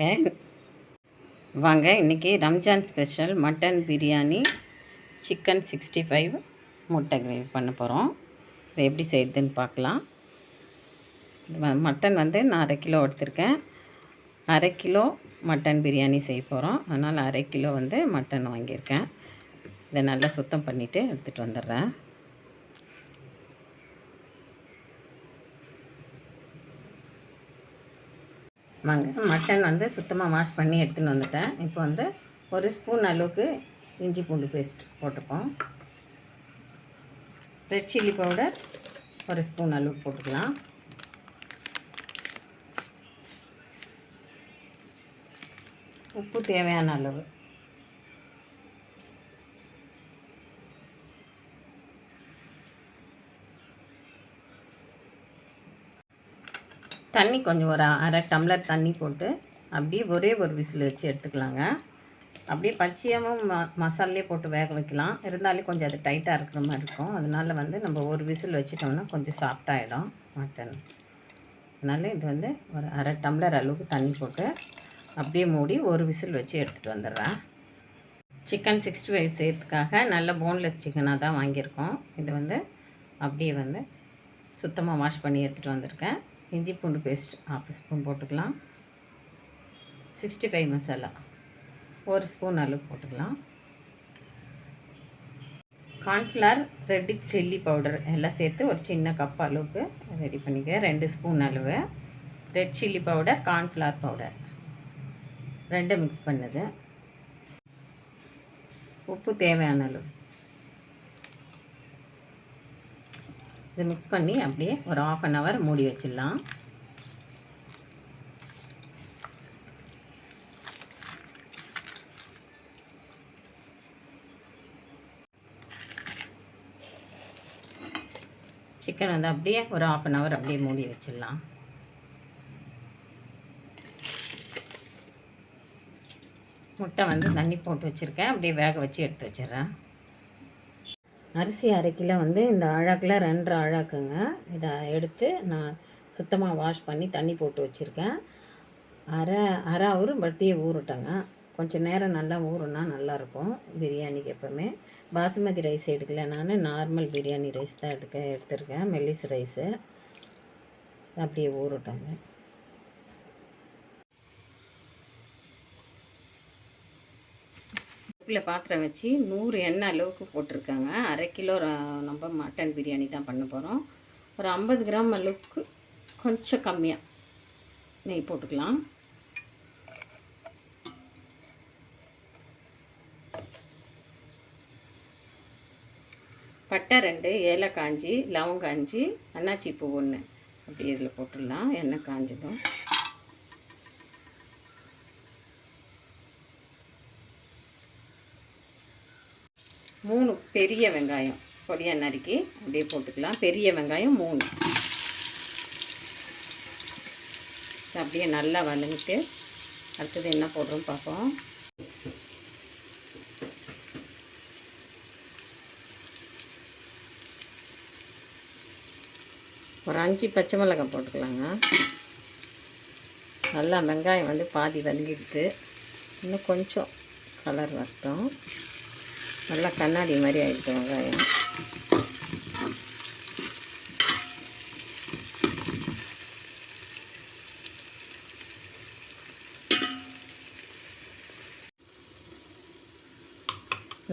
வாங்க. வாங்க இன்றைக்கி Ramzan special mutton biryani chicken sixty five முட்டை கிரேவி பண்ண போகிறோம் இதை எப்படி செய்யுதுன்னு பார்க்கலாம். மட்டன் வந்து நான் அரை கிலோ எடுத்திருக்கேன். அரை கிலோ மட்டன் பிரியாணி செய்ய போகிறோம் அதனால் அரை கிலோ வந்து மட்டன் வாங்கியிருக்கேன். இதை நல்லா சுத்தம் பண்ணிவிட்டு எடுத்துகிட்டு வந்துடுறேன். வாங்க. மட்டன் வந்து சுத்தமாக வாஷ் பண்ணி எடுத்துன்னு வந்துட்டேன். இப்போ வந்து ஒரு ஸ்பூன் அளவுக்கு இஞ்சி பூண்டு பேஸ்ட் போட்டுப்போம். ரெட் சில்லி பவுடர் ஒரு ஸ்பூன் அளவுக்கு போட்டுக்கலாம். உப்பு தேவையான அளவு. தண்ணி கொஞ்சம் ஒரு அரை டம்ளர் தண்ணி போட்டு அப்படியே ஒரே ஒரு விசில் வச்சு எடுத்துக்கலாங்க. அப்படியே பச்சையாகவும் ம மசாலே போட்டு வேக வைக்கலாம். இருந்தாலே கொஞ்சம் அது டைட்டாக இருக்கிற மாதிரி இருக்கும். அதனால வந்து நம்ம ஒரு விசில் வச்சிட்டோம்னா கொஞ்சம் சாஃப்டாகிடும் மட்டன் அதனால் இது வந்து ஒரு அரை டம்ளர் அளவுக்கு தண்ணி போட்டு அப்படியே மூடி ஒரு விசில் வச்சு எடுத்துகிட்டு வந்துடுறேன். சிக்கன் சிக்ஸ்டி ஃபைவ் செய்யறதுக்காக நல்ல போன்லெஸ் சிக்கனாக தான் வாங்கியிருக்கோம். இது வந்து அப்படியே வந்து சுத்தமாக வாஷ் பண்ணி எடுத்துகிட்டு வந்திருக்கேன். இஞ்சி பூண்டு பேஸ்ட் ஹாஃப் ஸ்பூன் போட்டுக்கலாம். சிக்ஸ்டி ஃபைவ் மசாலா ஒரு ஸ்பூன் அளவு போட்டுக்கலாம். கார்ன்ஃப்ளவர் ரெட் சில்லி பவுடர் எல்லாம் சேர்த்து ஒரு சின்ன கப் அளவுக்கு ரெடி பண்ணிக்க. ரெண்டு ஸ்பூன் அளவு. Red chilli powder cornflour powder ரெண்டும் மிக்ஸ் பண்ணுது. உப்பு தேவையான அளவு. இதை மிக்ஸ் பண்ணி அப்படியே ஒரு ஆஃப் அன் ஹவர் மூடி வச்சிடலாம். சிக்கன் வந்து அப்படியே ஒரு ஆஃப் அன் ஹவர் அப்படியே மூடி வச்சிடலாம். முட்டை வந்து தண்ணி போட்டு வச்சுருக்கேன். அப்படியே வேக வச்சு எடுத்து வச்சிடுறேன். அரிசி அரை கிலோ வந்து இந்த அழாக்கில் ரெண்டரை அழாக்குங்க இதை எடுத்து நான் சுத்தமாக வாஷ் பண்ணி தண்ணி போட்டு வச்சுருக்கேன். அரை அரை அவர் வட்டியை ஊறட்டங்க. கொஞ்சம் நேரம் நல்லா ஊறுனா நல்லாயிருக்கும் பிரியாணிக்கு எப்போவுமே. பாசுமதி ரைஸ் எடுக்கல நான். நார்மல் பிரியாணி ரைஸ் தான் எடுக்க எடுத்திருக்கேன். மெல்லிஸ் ரைஸு. அப்படியே ஊறட்டங்க. அடுப்பில் பாத்திரம் வச்சு நூறு எண்ணெய் அளவுக்கு போட்டிருக்காங்க. அரை கிலோ நம்ம மட்டன் பிரியாணி தான் பண்ண போகிறோம் ஒரு ஐம்பது கிராம் அளவுக்கு கொஞ்சம் கம்மியாக நெய் போட்டுக்கலாம். பட்டை ரெண்டு ஏலக்காய் அஞ்சு லவங்கம் அஞ்சு அன்னாச்சி பூ ஒன்று அப்படி இதில் போட்டுடலாம். எண்ணெய் காஞ்சதும். மூணு பெரிய வெங்காயம். பொடியாக நறுக்கி அப்படியே போட்டுக்கலாம். பெரிய வெங்காயம் மூணு. அப்படியே நல்லா வதங்கிட்டு அடுத்தது என்ன போடுறோம் பார்ப்போம். ஒரு அஞ்சு பச்சை மிளகாய் போட்டுக்கலாங்க. நல்லா வெங்காயம் வந்து பாதி வதங்கிடுது. இன்னும் கொஞ்சம் கலர் வரட்டும். நல்லா கண்ணாடி மாதிரி ஆகிடுச்சு வெங்காயம்.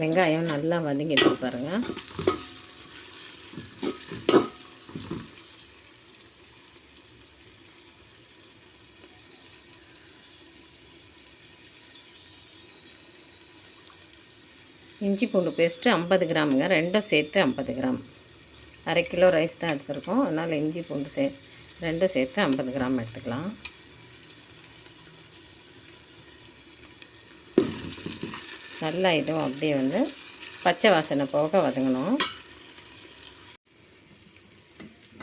வெங்காயம் நல்லா வதங்கிட்டு பாருங்க. இஞ்சி பூண்டு பேஸ்ட்டு ஐம்பது கிராமுங்க. ரெண்டும் சேர்த்து ஐம்பது கிராம். அரை கிலோ ரைஸ் தான் எடுத்துருக்கோம். அதனால் இஞ்சி பூண்டு சே ரெண்டும் சேர்த்து ஐம்பது கிராம் எடுத்துக்கலாம். நல்லா இதுவும் அப்படியே வந்து பச்சை வாசனை போக வதங்கணும்.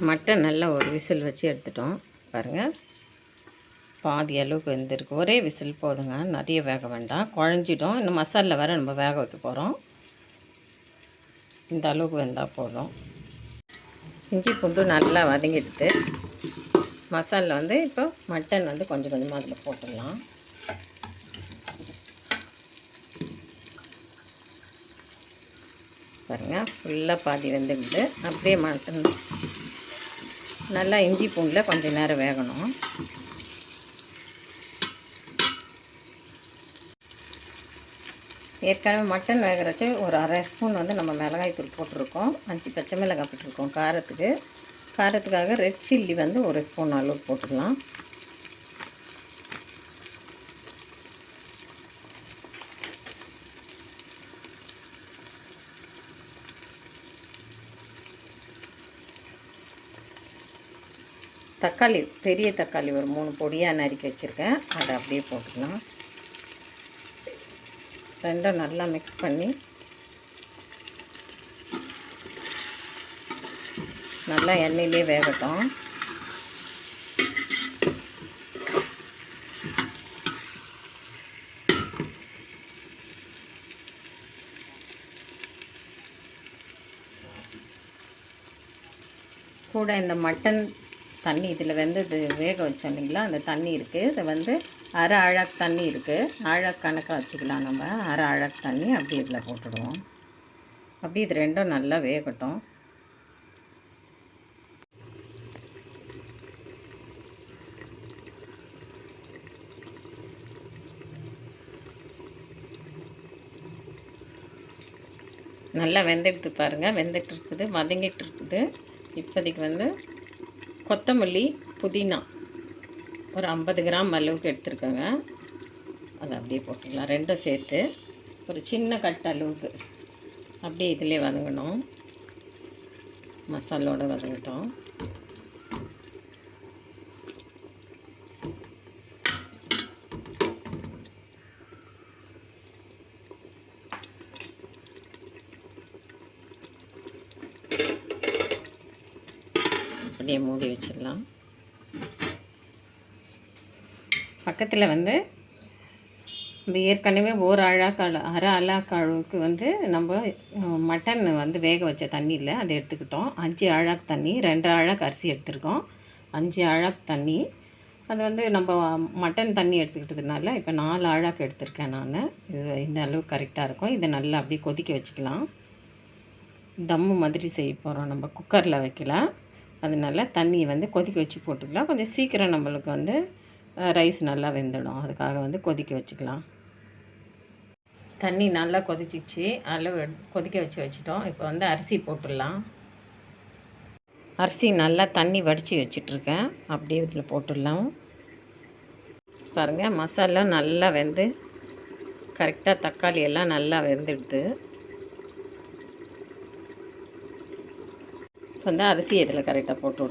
மட்டன் நல்லா ஒரு விசில் வச்சு எடுத்துட்டோம். பாருங்கள் பாதி அளவுக்கு வெந்திருக்கு. ஒரே விசில் போதுங்க. நிறைய வேக வேண்டாம். குழஞ்சிடும். இன்னும் மசாலில் வேறு நம்ம வேக வைக்க போகிறோம் இந்த அளவுக்கு வெந்தால் போதும். இஞ்சி பூண்டு நல்லா வதங்கிடுது. மசாலில் வந்து இப்போ மட்டன் வந்து கொஞ்சம் கொஞ்சமாக அதில் போட்டுடலாம். பாருங்கள் ஃபுல்லாக பாதி வெந்துடுது. அப்படியே மட்டன். நல்லா இஞ்சி பூண்டில் கொஞ்சம் நேரம் வேகணும். ஏற்கனவே மட்டன் வேகிறச்சு ஒரு அரை ஸ்பூன் வந்து நம்ம மிளகாய் தூள் போட்டிருக்கோம். அஞ்சு பச்சை மிளகாய் போட்டிருக்கோம் காரத்துக்கு. காரத்துக்காக ரெட் சில்லி வந்து ஒரு ஸ்பூன் அளவு போட்டுக்கலாம். தக்காளி பெரிய தக்காளி ஒரு மூணு பொடியாக நறுக்கி வச்சுருக்கேன். அதை அப்படியே போட்டுக்கலாம். ரெண்டும் நல்லா மிக்ஸ் பண்ணி நல்லா எண்ணெயிலே வேகட்டும். கூட இந்த மட்டன் தண்ணி இதில் வந்து இது வேக வச்சோம் இல்லைங்களா? அந்த தண்ணி இருக்குது இதை வந்து அரை அழக் தண்ணி இருக்குது அழகு கணக்காக வச்சுக்கலாம் நம்ம. அரை அழகு தண்ணி அப்படி இதில் போட்டுடுவோம். அப்படி இது ரெண்டும் நல்லா வேகட்டும். நல்லா வெந்துடுத்து பாருங்கள் வெந்துட்டு இருக்குது. வதங்கிட்டு இருக்குது. இப்போதைக்கு வந்து கொத்தமல்லி புதினா ஒரு ஐம்பது கிராம் அளவுக்கு எடுத்துருக்கோங்க. அதை அப்படியே போட்டுக்கலாம். ரெண்டும் சேர்த்து ஒரு சின்ன கட்டு அளவுக்கு அப்படியே இதிலே வதங்கணும். மசாலோடு வதங்கட்டும். அப்படியே மூடி வச்சிடலாம். பக்கத்தில் வந்து நம்ம ஏற்கனவே ஒரு அழாக்காள் அரை அழாக்காளுக்கு வந்து நம்ம மட்டன் வந்து வேக வச்ச தண்ணியில் அதை எடுத்துக்கிட்டோம். அஞ்சு அழாக்கு தண்ணி ரெண்டு அழாக்கு அரிசி எடுத்திருக்கோம். அஞ்சு அழாக்கு தண்ணி. அது வந்து நம்ம மட்டன் தண்ணி எடுத்துக்கிட்டதுனால இப்போ நாலு அழாக்கு எடுத்திருக்கேன் நான். இது இந்த அளவுக்கு கரெக்டாக இருக்கும். இதை நல்லா அப்படியே கொதிக்க வச்சுக்கலாம். தம்மு மாதிரி செய்ய போகிறோம் நம்ம குக்கரில் வைக்கலாம் அதனால தண்ணியை வந்து கொதிக்க வச்சு போட்டுக்கலாம். கொஞ்சம் சீக்கிரம் நம்மளுக்கு வந்து ரைஸ் நல்லா வெந்துடும். அதுக்காக வந்து கொதிக்க வச்சுக்கலாம். தண்ணி நல்லா கொதிச்சிச்சு. அளவு கொதிக்க வச்சு வச்சுட்டோம். இப்போ வந்து அரிசி போட்டுடலாம். அரிசி நல்லா தண்ணி வடித்து வச்சிட்ருக்கேன். அப்படியே இதில் போட்டுடலாம். பாருங்கள் மசாலா நல்லா வெந்து கரெக்டாக தக்காளி எல்லாம் நல்லா வெந்துடுது. இப்போ வந்து அரிசி இதில் கரெக்டாக போட்டு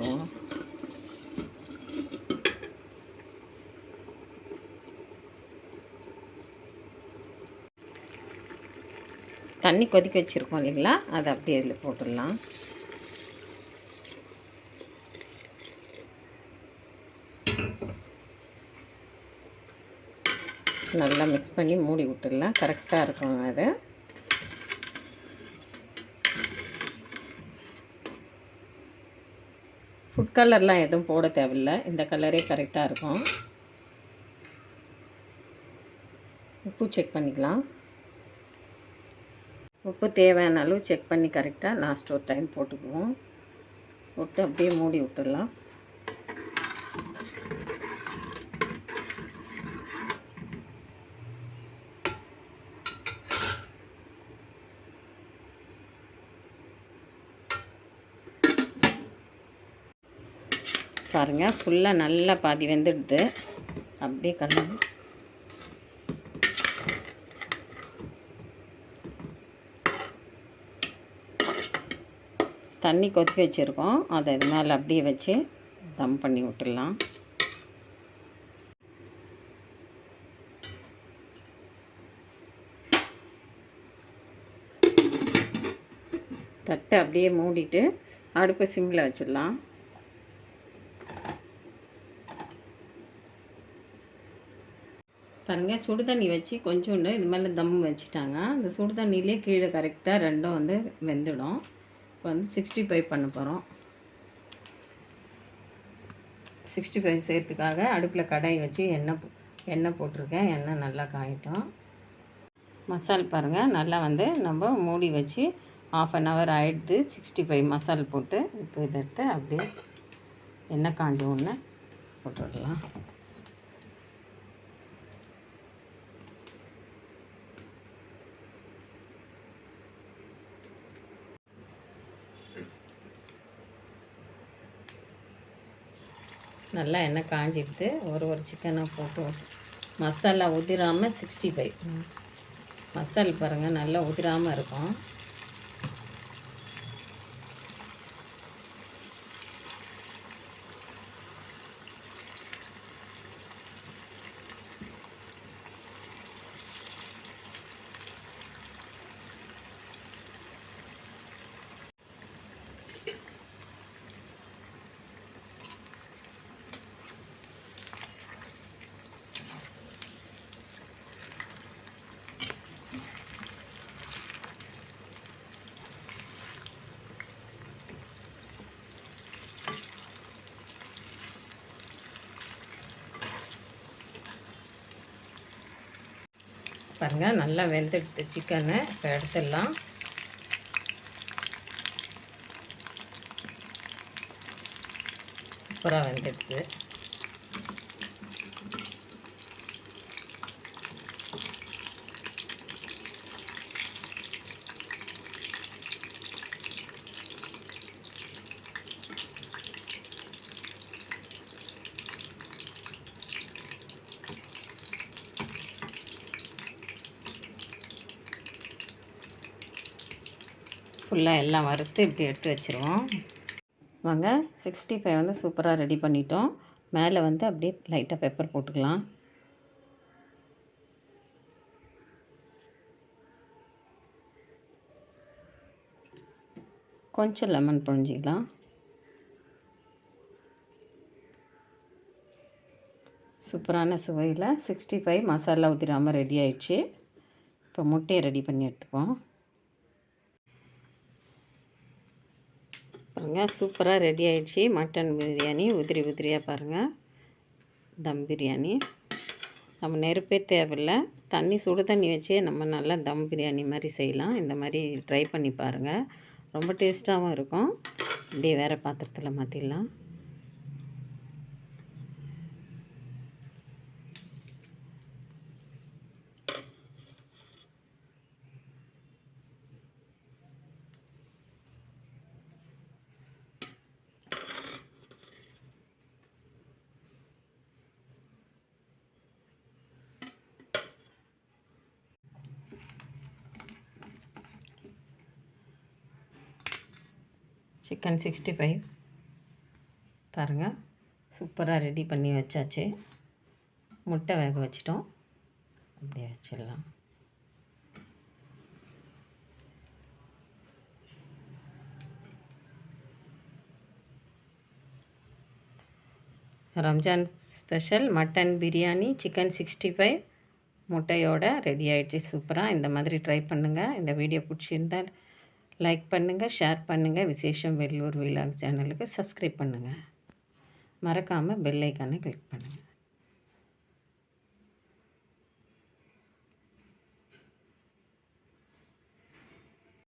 தண்ணி கொதிக்க வச்சுருக்கோம் இல்லைங்களா? அதை அப்படியே இதில் போட்டுடலாம். நல்லா மிக்ஸ் பண்ணி மூடி விட்டுடலாம். கரெக்டாக இருக்கும் அது. ஃபுட் கலர்லாம் எதுவும் போட தேவையில்ல. இந்த கலரே கரெக்டாக இருக்கும். உப்பு செக் பண்ணிக்கலாம். உப்பு தேவையான அளவு செக் பண்ணி கரெக்டாக லாஸ்ட் ஒரு டைம் போட்டுக்குவோம். போட்டு அப்படியே மூடி விட்டுடலாம். பாருங்கள் ஃபுல்லாக நல்லா பாதி வெந்துடுது. அப்படியே கலந்து தண்ணி கொதிக்க வச்சுருக்கோம். அதை இது மேலே அப்படியே வச்சு தம் பண்ணி விட்டுடலாம். தட்டை அப்படியே மூடிட்டு அடுப்பை சிம்மில் வச்சிடலாம். பாருங்கள் சுடு தண்ணி வச்சு கொஞ்சோண்டு இது மேலே தம் வச்சுட்டாங்க. அந்த சுடு தண்ணியிலே கீழே கரெக்டாக ரெண்டும் வந்து வெந்துடும். இப்போ வந்து சிக்ஸ்டி ஃபைவ் பண்ண போகிறோம் சிக்ஸ்டி ஃபைவ் செய்கிறதுக்காக அடுப்பில் கடாய் வச்சு எண்ணெய் எண்ணெய் போட்டிருக்கேன். எண்ணெய் நல்லா காயிட்டோம். மசால் பாருங்கள் நல்லா வந்து நம்ம மூடி வச்சு ஆஃப் அன் ஹவர் ஆகிடுது சிக்ஸ்டி ஃபைவ் மசால் போட்டு இப்போ இதை எடுத்து அப்படியே எண்ணெய் காஞ்ச உடனே போட்டுடலாம். நல்லா எண்ணெய் காஞ்சிடுது ஒரு ஒரு சிக்கனாக போட்டு மசாலா உதிராமல் சிக்ஸ்டி ஃபைவ் மசால் பாருங்கள் நல்லா உதிராமல் இருக்கும். பாருங்கள் நல்லா வெந்தெடுத்து சிக்கனை இப்போ எடுத்துடலாம். சூப்பராக வெந்தெடுத்து ஃபுல்லாக எல்லாம் வறுத்து இப்படி எடுத்து வச்சுருவோம். வாங்க சிக்ஸ்டி ஃபைவ் வந்து சூப்பராக ரெடி பண்ணிட்டோம். மேலே வந்து அப்படியே லைட்டாக பெப்பர் போட்டுக்கலாம். கொஞ்சம் லெமன் புழிஞ்சிக்கலாம். சூப்பரான சுவையில் சிக்ஸ்டி ஃபைவ் மசாலா ஊற்றிடாமல் ரெடி ஆயிடுச்சு. இப்போ முட்டையை ரெடி பண்ணி எடுத்துப்போம் பாருங்கள் சூப்பராக ரெடி ஆயிடுச்சு. மட்டன் பிரியாணி உதிரி உதிரியாக பாருங்கள் தம் பிரியாணி. நம்ம நெருப்பே தேவையில்லை. தண்ணி சுடு தண்ணி வச்சே நம்ம நல்லா தம் பிரியாணி மாதிரி செய்யலாம். இந்த மாதிரி ட்ரை பண்ணி பாருங்கள் ரொம்ப டேஸ்ட்டாகவும் இருக்கும். அப்படியே வேறு பாத்திரத்தில் மாற்றிடலாம் சிக்கன் சிக்ஸ்டி ஃபைவ். பாருங்கள் சூப்பராக ரெடி பண்ணி வச்சாச்சு. முட்டை வேக வச்சிட்டோம். அப்படியே வச்சிடலாம். Ramzan special mutton biryani chicken sixty five. முட்டையோட ரெடி ஆகிடுச்சு சூப்பராக இந்த மாதிரி ட்ரை பண்ணுங்கள் இந்த வீடியோ பிடிச்சிருந்தால் லைக் பண்ணுங்கள் ஷேர் பண்ணுங்கள் விசேஷம் வெள்ளூர் விலாக் சேனலுக்கு சப்ஸ்கிரைப் பண்ணுங்கள் மறக்காமல் பெல் ஐக்கானை கிளிக் பண்ணுங்கள்